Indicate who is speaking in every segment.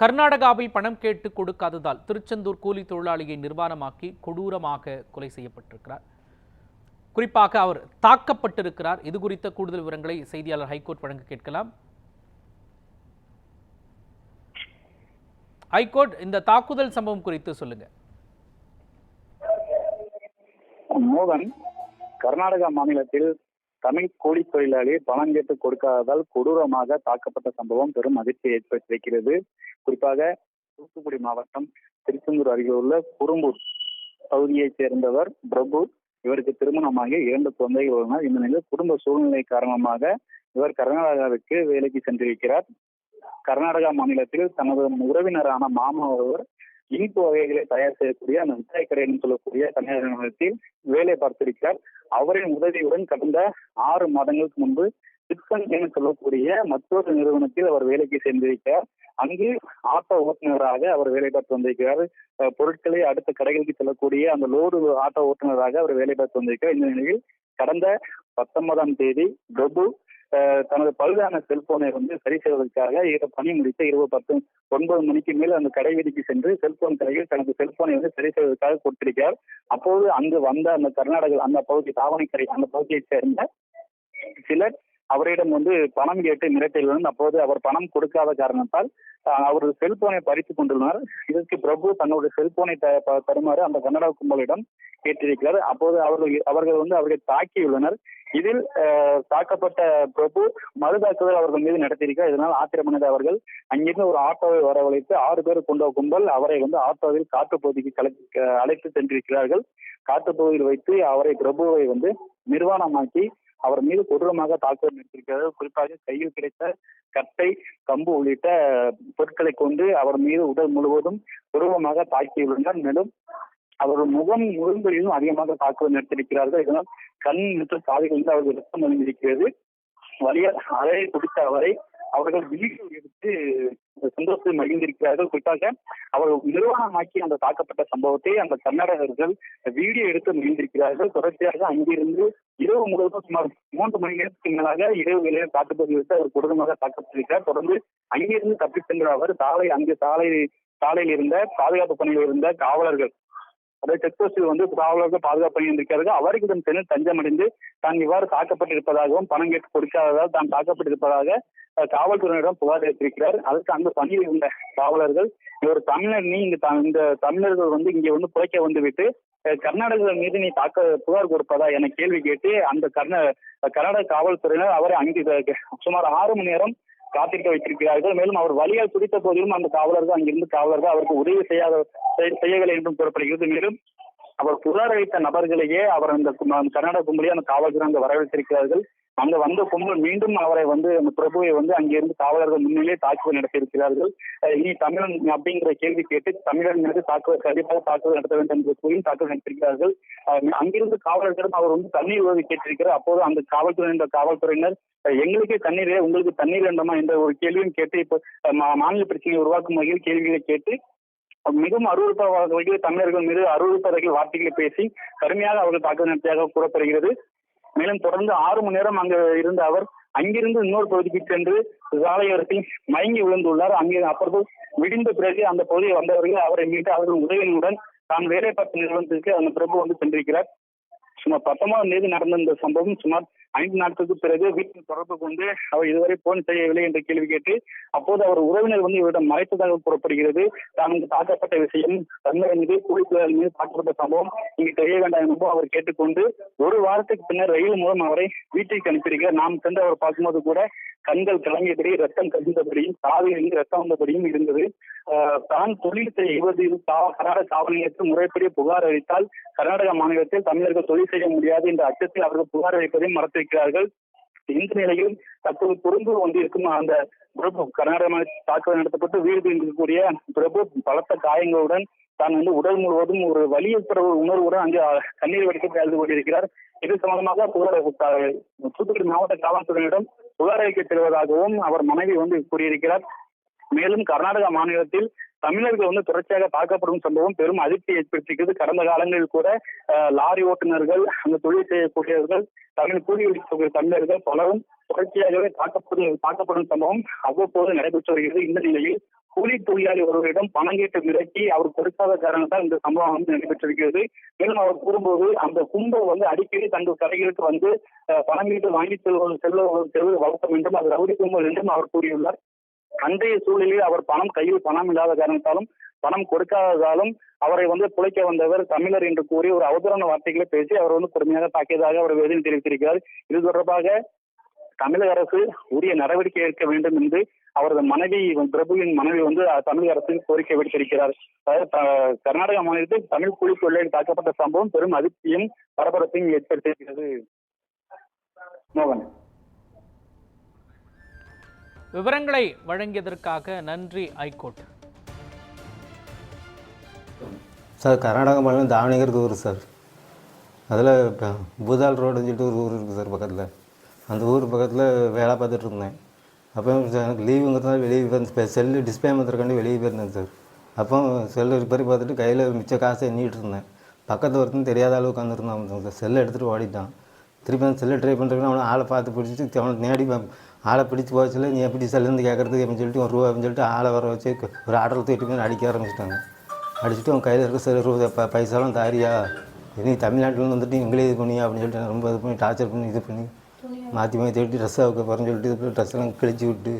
Speaker 1: கர்நாடகாவில் பணம் கேட்டு கொடுக்காததால் திருச்செந்தூர் கூலி தொழிலாளியை நிர்வாணமாக்கி கொடூரமாக கொலை செய்யப்பட்டிருக்கிறார். குறிப்பாக அவர் தாக்கப்பட்டிருக்கிறார். இது குறித்த கூடுதல் விவரங்களை செய்தியாளர் ஹைகோர்ட் வழங்க கேட்கலாம். ஹைகோர்ட் இந்த தாக்குதல் சம்பவம் குறித்து சொல்லுங்க.
Speaker 2: மோகன் கர்நாடகா மாநிலத்தில் தமிழ் கூலி தொழிலாளி பணம் கேட்டு கொடுக்காததால் கொடூரமாக தாக்கப்பட்ட சம்பவம் பெரும் அதிர்ச்சியை ஏற்படுத்தியிருக்கிறது. குறிப்பாக தூத்துக்குடி மாவட்டம் திருச்செந்தூர் அருகே உள்ள குறும்பூர் பகுதியைச் சேர்ந்தவர் பிரபு. இவருக்கு திருமணமாகி இரண்டு குழந்தைகள் உள்ளனர். இந்த நிலையில் குடும்ப சூழ்நிலை காரணமாக இவர் கர்நாடகாவிற்கு வேலைக்கு சென்றிருக்கிறார். கர்நாடகா மாநிலத்தில் தனது உறவினரான மாமா ஒருவர் இனிப்பு வகைகளை தயார் செய்யக்கூடிய அந்த மிட்டாய் கடை என்று சொல்லக்கூடிய தனியார் நிறுவனத்தில் வேலை பார்த்திருக்கிறார். அவரின் உதவியுடன் கடந்த ஆறு மாதங்களுக்கு முன்பு சிப்சன் என்று சொல்லக்கூடிய மற்றொரு நிறுவனத்தில் அவர் வேலைக்கு சென்றிருக்கிறார் அங்கு ஆட்டோ ஓட்டுநராக அவர் வேலை பார்த்து வந்திருக்கிறார். பொருட்களை அடுத்த கடைகளுக்கு செல்லக்கூடிய அந்த லோடு ஆட்டோ ஓட்டுநராக அவர் வேலை பார்த்து வந்திருக்கிறார். இந்த நிலையில் கடந்த பத்தொன்பதாம் தேதி பிரபு தனது பழுதான செல்போனை வந்து சரி செய்வதற்காக பணி முடித்த இரவு பத்து ஒன்பது மணிக்கு மேல் அந்த கடை வீதிக்கு சென்று செல்போன் கடையில் தனது செல்போனை வந்து சரி செய்வதற்காக கொடுத்திருக்கிறார். அப்போது அங்கு வந்த அந்த கர்நாடக அந்த பகுதி தாவணிக்கரை அந்த பகுதியைச் சேர்ந்த சிலர் அவரிடம் வந்து பணம் கேட்டு மிரட்டியுள்ளனர் அப்போது அவர் பணம் கொடுக்காத காரணத்தால் அவரது செல்போனை பறித்துக் கொண்டுள்ளனர் இதற்கு பிரபு தன்னுடைய செல்போனை த- தருமாறு அந்த கன்னட கும்பலிடம் கேட்டிருக்கிறார். அப்போது அவர்கள் அவர்கள் வந்து அவர்களை தாக்கியுள்ளனர். இதில் தாக்கப்பட்ட பிரபு மறு தாக்குதல் அவர்கள் மீது நடத்தியிருக்கிறார். இதனால் ஆத்திரமடைந்த அவர்கள் அங்கிருந்து ஒரு ஆட்டோவை வரவழைத்து ஆறு பேர் கொண்ட கும்பல் அவரை வந்து ஆட்டோவில் காட்டுப்பகுதிக்கு கலை அழைத்து சென்றிருக்கிறார்கள். காட்டுப்பகுதியில் வைத்து அவரை பிரபுவை வந்து நிர்வாணமாக்கி அவர் மீது கொடூரமாக தாக்குதல் நடத்திருக்கிறது குறிப்பாக கையில் கிடைத்த கட்டை கம்பு உள்ளிட்ட பொருட்களை கொண்டு அவர் மீது உடல் முழுவதும் கொடூரமாக தாக்கியுள்ளனர் மேலும் அவர் முகம் முழுங்களிலும் அதிகமாக தாக்குதல் நடத்தியிருக்கிறார்கள். இதனால் கண் மற்றும் காதுகளில் அவர்கள் ரத்தம் வழிந்திருக்கிறது வழியால் அறையை குடித்த அவரை அவர்கள் வீடியோ எடுத்து சந்தோஷத்தை மகிழ்ந்திருக்கிறார்கள். குறிப்பாக அவர் நிர்வாணமாக்கி அந்த தாக்கப்பட்ட சம்பவத்தை அந்த கர்நாடகர்கள் வீடியோ எடுத்து மகிழ்ந்திருக்கிறார்கள். தொடர்ச்சியாக அங்கிருந்து இரவு முழுவதும் சுமார் மூன்று மணி நேரத்துக்கு மேலாக இரவு வேலையில் காட்டுப்பகுதி அவர் கொடூரமாக தாக்கப்பட்டிருக்கிறார். தொடர்ந்து அங்கிருந்து தப்பி சென்ற அவர் சாலை அங்கு சாலை சாலையில் இருந்த பாதுகாப்பு பணியில் இருந்த காவலர்கள் அதாவது செக் போஸ்டில் வந்து காவலர்கள் பாதுகாப்பு பணி இருக்கிறார்கள் அவர்களிடம் சென்று தஞ்சமடைந்து தான் இவ்வாறு தாக்கப்பட்டிருப்பதாகவும் பணம் கேட்டு கொடுக்காததால் தான் தாக்கப்பட்டிருப்பதாக அஹ், காவல்துறையினரிடம் புகார் அளித்திருக்கிறார். அதற்கு அந்த பணியில் இருந்த காவலர்கள் இவர் தமிழர் நீ இந்த இந்த தமிழர்கள் வந்து இங்கே வந்து புழைக்க வந்துவிட்டு கர்நாடக கர்நாடகர்கள் மீது நீ தாக்க புகார் கொடுப்பதா என கேள்வி கேட்டு அந்த கர்நா கர்நாடக காவல்துறையினர் அவரை அங்கே சுமார் ஆறு மணி நேரம் காத்திருக்க வைத்திருக்கிறார்கள். மேலும் அவர் வழியால் துடித்த போதிலும் அந்த காவலர்கள் அங்கிருந்து காவலர்கள் அவருக்கு உதவி செய்யாத செய்- செய்யவில்லை என்றும் கூறப்படுகிறது. மேலும் அவர் புகார் அளித்த நபர்களையே அவர் அந்த கர்நாடக கும்பலையே அந்த காவல்துறை அங்கு வரவேற்றிருக்கிறார்கள். அங்க வந்த கும்பல் மீண்டும் அவரை வந்து அந்த பிரபுவை வந்து அங்கிருந்து காவலர்கள் முன்னிலே தாக்குதல் நடத்தியிருக்கிறார்கள். இனி தமிழன் அப்படிங்கிற கேள்வி கேட்டு தமிழன் மீது தாக்குதல் கண்டிப்பாக தாக்குதல் நடத்த வேண்டும் என்று கூறியும் தாக்குதல் நடத்திருக்கிறார்கள் அங்கிருந்து காவலர்களிடம் அவர் வந்து தண்ணீர் உதவி கேட்டிருக்கிறார். அப்போது அந்த காவல்துறை என்ற காவல்துறையினர் எங்களுக்கே தண்ணீரே உங்களுக்கு தண்ணீர் வேண்டுமா? என்ற ஒரு கேள்வியும் கேட்டு இப்போ மா- மாநில பிரச்சனையை உருவாக்கும் வகையில் கேள்விகளை கேட்டு மிகவும் அருவறுப்பாக வகையில் தமிழர்கள் மீது அருவறுப்பதற்கு வார்த்தைகளை பேசி கடுமையாக அவர்கள் தாக்குதல் நடத்தியதாக கூறப்படுகிறது மேலும் தொடர்ந்து ஆறு மணி நேரம் அங்கு இருந்த அவர் அங்கிருந்து இன்னொரு பகுதிக்கு சென்று சாலையோரத்தில் மயங்கி விழுந்துள்ளார். அங்கே அப்பொழுது விடிந்த பிறகு அந்த பகுதியை வந்தவர்கள் அவரை மீட்டு அவர்கள் உதவியினுடன் தான் வேலை பார்த்த நிறுவனத்திற்கு அந்த பிரபு வந்து சென்றிருக்கிறார். சுமார் பத்தொன்பதாம் தேதி நடந்த இந்த சம்பவம் சுமார் ஐந்து நாட்களுக்கு பிறகு வீட்டில் தொடர்பு கொண்டு அவர் இதுவரை போன் செய்யவில்லை என்று கேள்வி கேட்டு அப்போது அவர் உறவினர் வந்து இவரிடம் மறைத்ததாக கூறப்படுகிறது. தான் இங்கு தாக்கப்பட்ட விஷயம் தமிழர் மீது கூலித்தொழிலாளர் மீது தாக்கப்பட்ட சம்பவம் இங்கு தெரிய வேண்டாம் என்பதும் அவர் கேட்டுக்கொண்டு ஒரு வாரத்துக்கு பின்னர் ரயில் மூலம் அவரை வீட்டிற்கு அனுப்பியிருக்கிறார். நாம் சென்று அவர் பார்க்கும்போது கூட கண்கள் கலங்கியபடி ரத்தம் கசிந்தபடியும் காதிலிருந்து ரத்தம் வந்தபடியும் இருந்தது. தான் தொழில் செய்ய கா- கர்நாடக காவல் நிலையத்தில் முறைப்படி புகார் அளித்தால் கர்நாடக மாநிலத்தில் தமிழர்கள் தொழில் செய்ய முடியாது என்ற அச்சத்தில் அவர்கள் புகார் அளிப்பதையும் மறத்து மறத்திருக்கிறார்கள் இந்த நிலையில் தற்போது பொருந்து கொண்டிருக்கும் அந்த பிரபு கர்நாடக தாக்குதல் நடத்தப்பட்டு வீடு இருக்கக்கூடிய பிரபு பலத்த காயங்களுடன் தான் வந்து உடல் முழுவதும் ஒரு வலியுற்ற ஒரு உணர்வுடன் அங்கே கண்ணீர் வடிக்க கலந்து கொண்டிருக்கிறார். இது சம்பந்தமாக தூத்துக்குடி மாவட்ட காவல்துறையிடம் புகார் அளிக்க செல்வதாகவும் அவர் மனைவி வந்து கூறியிருக்கிறார். மேலும் கர்நாடக மாநிலத்தில் தமிழர்கள் வந்து தொடர்ச்சியாக தாக்கப்படும் சம்பவம் பெரும் அதிர்ச்சி ஏற்படுத்திக்கிறது. கடந்த காலங்களில் கூட லாரி ஓட்டுநர்கள் அந்த தொழில் செய்யக்கூடியவர்கள் தமிழ் கூலி தமிழர்கள் பலரும் தொடர்ச்சியாகவே தாக்கப்படும் தாக்கப்படும் சம்பவம் அவ்வப்போது நடைபெற்று வருகிறது. இந்த நிலையில் கூலி தொழிலாளி ஒருவரிடம் பணம் கேட்டு மிரட்டி அவர் கொடுக்காத காரணத்தால் இந்த சம்பவம் வந்து நடைபெற்றிருக்கிறது. மேலும் அவர் கூறும்போது அந்த கும்பல் வந்து அடிக்கடி தங்கள் கடைகளுக்கு வந்து பணம் கேட்டு வாங்கி செல்வது செல்வது செல்வது வழக்கம் என்றும் அது ரவுடி கும்பல் என்றும் அவர் கூறியுள்ளார். அன்றைய சூழலில் அவர் பணம் கையில் பணம் இல்லாத காரணத்தாலும் பணம் கொடுக்காததாலும் அவரை வந்து புழைக்க வந்தவர் தமிழர் என்று கூறி ஒரு அவதூறான வார்த்தைகளை பேசி அவர் வந்து கொடுமையாக தாக்கியதாக அவர் வேதனை தெரிவித்திருக்கிறார். இது தொடர்பாக தமிழக அரசு உரிய நடவடிக்கை எடுக்க வேண்டும் என்று அவரது மனைவி பிரபுவின் மனைவி வந்து தமிழக அரசின் கோரிக்கை விடுத்திருக்கிறார். அதாவது கர்நாடக மாநிலத்தில் தமிழ் கூலி கொள்ளையில் தாக்கப்பட்ட சம்பவம் பெரும் அதிர்ச்சியும் பரபரப்பையும் ஏற்படுத்தியிருக்கிறது.
Speaker 1: விவரங்களை வழங்கியதற்காக நன்றி ஐகோர்ட்.
Speaker 3: சார் கர்நாடக மாநிலம் தாவணகிருக்கு ஊர் சார். அதில் பூதால் ரோடுன்னு சொல்லிட்டு ஒரு ஊர் இருக்குது சார் பக்கத்தில். அந்த ஊர் பக்கத்தில் வேலை பார்த்துட்டு இருந்தேன். அப்போ எனக்கு லீவுங்கிறதுனால வெளியே வந்து செல்லு டிஸ்பிளே மாத்திரக்காண்டி வெளியே போயிருந்தேன் சார். அப்போ செல்லு ரிப்பேர் பார்த்துட்டு கையில் மிச்ச காசை எண்ணிகிட்டு இருந்தேன். பக்கத்து ஒருத்தன் தெரியாத அளவு உட்காந்துருந்தான் சார் செல்லை எடுத்துகிட்டு ஓடிட்டான். திருப்பி அந்த செல்லை ட்ரை பண்ணுறதுக்கு அவனை ஆளை பார்த்து பிடிச்சிட்டு அவனை நேடி ஆளை பிடிச்சி போச்சுல நீ எப்படி செல்லுந்து கேட்குறதுக்கு அப்படின்னு சொல்லிட்டு ஒரு ரூபா அப்படின்னு சொல்லிட்டு ஆளை வர வச்சு ஒரு ஆர்டர் தூக்கிட்டு போய் அடிக்க ஆரம்பிச்சிட்டாங்க. அடிச்சுட்டு அவன் கையில் இருக்க சில ரூபா ப பைசாலாம் தாரியா? நீ தமிழ்நாட்டில் வந்துட்டு எங்களே இது பண்ணியா? அப்படின்னு சொல்லிட்டு ரொம்ப இது பண்ணி டார்ச்சர் பண்ணி இது பண்ணி மாற்றி மாற்றி தேடி ட்ரெஸ்ஸாக வைக்க போகிறேன்னு சொல்லிட்டு இது ட்ரெஸ் எல்லாம் கிழிச்சு விட்டு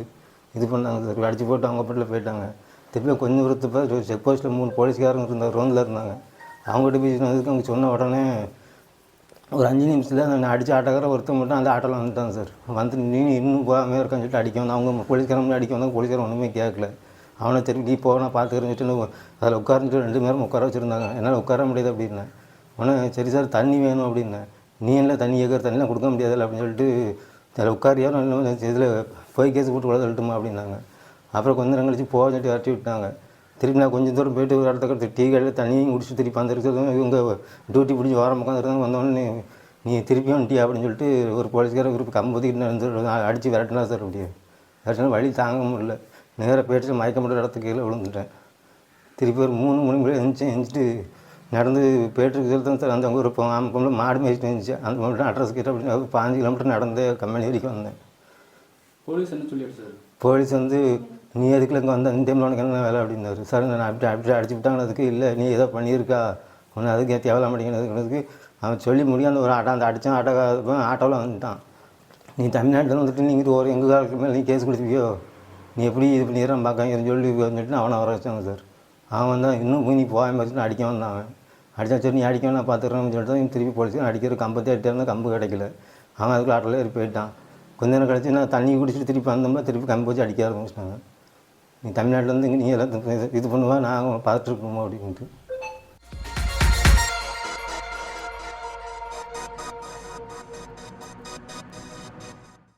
Speaker 3: இது பண்ணாங்க. அடிச்சு போட்டு அவங்க பாட்டில் போயிட்டாங்க. திருப்பி கொஞ்சம் தூரத்து செக் போஸ்ட்டில் மூணு போலீஸ்காரங்க இருந்தாங்க ரோந்தில் இருந்தாங்க. அவங்ககிட்ட போய் சொன்னதுக்கு அவங்க சொன்ன உடனே ஒரு அஞ்சு நிமிஷத்தில் அந்த அடித்த ஆட்டோக்கார ஒருத்தர் மட்டும் அந்த ஆட்டோவில் வந்துட்டான் சார். வந்து நீ இன்னும் போகாமல் இருக்கான்னு சொல்லிட்டு அடிக்க வந்தான். அவங்க போலீஸ்காரன் அடிக்க வந்தாங்க. போலீஸ்காரன் ஒன்றுமே கேட்கல அவனை திருப்பி நீ போ நான் பார்த்துக்கிறேன்னு சொல்லிட்டு அதில் உட்கார்ந்துட்டு ரெண்டு நேரம் உட்கார வச்சுருந்தாங்க. என்னால் உட்கார முடியாது அப்படின்னேன். உடனே சரி சார் தண்ணி வேணும் அப்படின்னேன். நீ என்ன தண்ணி கேட்குற தண்ணிலாம் கொடுக்க முடியாதுல்ல அப்படின்னு சொல்லிட்டு அதில் உட்காரியா? இதில் போய் கேஸ் போட்டு கூட தள்ளட்டுமா அப்படின்னாங்க. அப்புறம் கொஞ்ச நேரம் கழிச்சு போக சொல்லிட்டு விரட்டி விட்டாங்க. திருப்பி நான் கொஞ்சம் தூரம் போயிட்டு ஒரு இடத்துக்கு டீ கடையில் தண்ணியும் குடிச்சு திருப்பி அந்த இவங்க டியூட்டி பிடிச்சி வாரம் உட்காந்துருந்தாங்க வந்தோடனே நீ திருப்பியும் வந்துட்டியா அப்படின்னு சொல்லிட்டு ஒரு போலீஸ்கார குரூப் கம்பத்துக்கிட்டு நடந்து அடித்து விரட்டினா சார் அப்படியே. விரட்டினா வழி தாங்க முடியல. நேராக போயிட்டு மயக்க முடியாத இடத்துக்கு கீழே விழுந்துட்டேன். திருப்பி ஒரு மூணு மணி மேலே எழுந்துச்சு எழுந்துட்டு நடந்து போயிட்டு தான் சார் அந்த ஒரு பொம்பளை மாடு மேய்ச்சிட்டு இருந்துச்சு அந்த மட்டும் அட்ரஸ் கிட்ட அப்படின்னு ஒரு பாஞ்சு கிலோமீட்டர் நடந்து கம்பெனி வரைக்கும் வந்தேன்.
Speaker 4: போலீஸ் என்ன சொல்லிடுச்சு சார்?
Speaker 3: போலீஸ் வந்து நீ எதுக்குள்ள இங்கே வந்த? இந்த டைமில் உனக்கு என்ன வேலை? அப்படின்னாரு. சார் நான் அப்படி அப்படி அடிச்சு விட்டாங்க அதுக்கு இல்லை. நீ ஏதோ பண்ணியிருக்கா? ஒன்று அதுக்கு தேவையில்ல மாட்டேங்கிறதுக்கு அவன் சொல்லி முடியும் அந்த ஒரு ஆட்டோ அந்த அடித்தான் ஆட்டோ ஆட்டோவில் வந்துட்டான். நீ தமிழ்நாட்டில் வந்துட்டு நீங்கள் ஒரு எங்கள் காலத்துக்கு மேலே நீ கேஸ் கொடுத்துவியோ நீ எப்படி இது பண்ணிடுறான் பார்க்க சொல்லி வந்துட்டு அவனை வர வச்சாங்க சார். அவன் வந்தான். இன்னும் போய் நீ போகாம வச்சுட்டு அடிக்க வந்தான் அவன். அடித்தா சரி நீ அடிக்க நான் பார்த்துக்கிறேன்னு சொல்லிட்டு தான் திருப்பி போலீஸ் அடிக்கிற கம்பத்தே அடிட்டாருந்தா கம்பு கிடைக்கல. அவன் அதுக்குள்ள ஆட்டோவில் ஏறி போயிட்டான். கொஞ்ச நேரம் கழிச்சு நான் தண்ணி குடிச்சிட்டு திருப்பி வந்தோம்னா திருப்பி கம்பி போச்சு அடிக்க ஆரம்பிச்சிட்டாங்க. நீ தமிழ்நாட்டிலேருந்து இங்கே நீ எல்லாம் இது- பண்ணுவா நான் பார்த்துட்டு அப்படின்ட்டு.